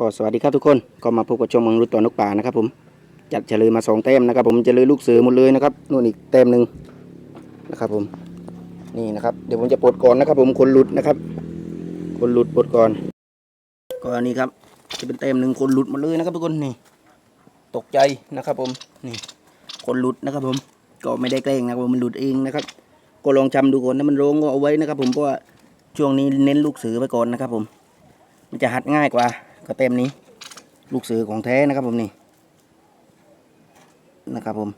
ก็สวัสดีครับทุกคนก็มาพบกับชมเมืองรุดตัวนกป่านะครับผมจัดเฉลยมาสองแต้มนะครับ ผมเฉลยลูกเสือหมดเลยนะครับนู่นอีกแต้มหนึ่งนะครับผมนี่นะครับเดี๋ยวผมจะปลดก่อนนะครับ ผมคนหลุดนะครับ คนหลุดปลดก่อนก็อันนี้ครับ จะเป็นแต้มหนึ่งคนหลุดหมดเลยนะครับทุกคนนี่ ตกใจนะครับผมนี่คนหลุดนะครับ ผมก็ไม่ได้แกล้งนะครับผมมันหลุดเองนะครับ ก็ลองจำดูก่อนถ้ามันร้องก็เอาไว้นะครับ ผมเพราะว่าช่วงนี้เน้นลูกเสือไปก่อนนะครับ ผม มันจะหัดง่ายกว่า ก็เต็มนี้ ลูกเสือของแท้นะครับผมนี่นะครับผม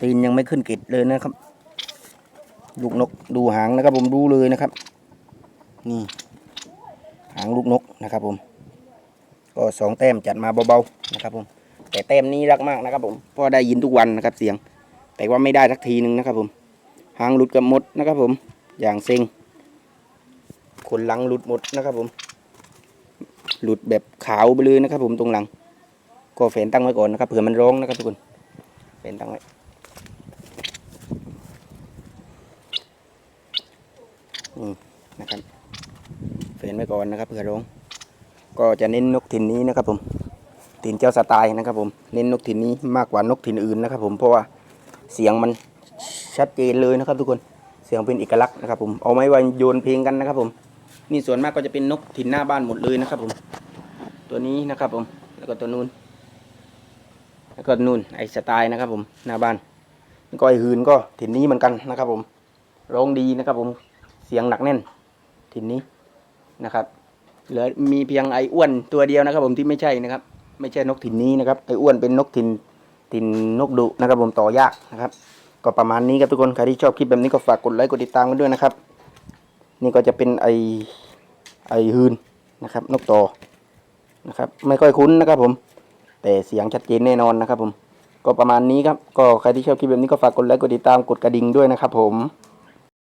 ตีนยังไม่ขึ้นกิดเลยนะครับ ลูกนกดูหางนะครับผมดูเลยนะครับ นี่ หางลูกนกนะครับผม ก็สองแต้มจัดมาเบาๆนะครับผมแต่แต้มนี้รักมากนะครับผมเพราะได้ยินทุกวันนะครับเสียง แต่ว่าไม่ได้สักทีหนึ่งนะครับผม หางหลุดกับหมดนะครับผม อย่างเซ็งขนหลังหลุดหมดนะครับผม หลุดแบบขาวไปเลยนะครับ ผมตรงหลัง ก็แฝนตั้งไว้ก่อนนะครับเผื่อมันร้องนะครับทุกคนแฝนตั้งไว้นี่นะครับแฝนไว้ก่อนนะครับเผื่อร้อง ก็จะเน้นนกถิ่นนี้นะครับ ผมถิ่นเจ้าสไตล์นะครับ ผมเน้นนกถิ่นนี้มากกว่านกถิ่นอื่นนะครับ ผมเพราะว่าเสียงมันชัดเจนเลยนะครับ ทุกคนเสียงเป็นเอกลักษณ์นะครับ ผมเอาไม้ไว้โยนเพลงกันนะครับ ผมนี่ส่วนมากก็จะเป็นนกถิ่นหน้าบ้านหมดเลยนะครับ ผม ตัวนี้นะครับผม แล้วก็ตัวนู้น แล้วก็นู่นไอสไตล์นะครับผมหน้าบ้านแล้วก็ไอหืนก็ถิ่นนี้เหมือนกันนะครับผม ร้องดีนะครับผม เสียงหนักแน่น ถิ่นนี้นะครับ เหลือมีเพียงไออ้วนตัวเดียวนะครับ ผมที่ไม่ใช่นะครับ ไม่ใช่นกถิ่นนี้นะครับ ไออ้วนเป็นนกถิ่นถิ่นนกดุนะครับ ผมต่อยากนะครับ ก็ประมาณนี้ครับทุกคน ใครที่ชอบคลิปแบบนี้ก็ฝากกดไลค์กดติดตามกันด้วยนะครับ นี่ก็จะเป็นไอไอฮืนนะครับ นกต่อ นะครับ ไม่ค่อยคุ้นนะครับผม แต่เสียงชัดเจนแน่นอนนะครับผม ก็ประมาณนี้ครับ ก็ใครที่ชอบคลิปแบบนี้ก็ฝากกดไลค์ กดติดตาม กดกระดิ่งด้วยนะครับผม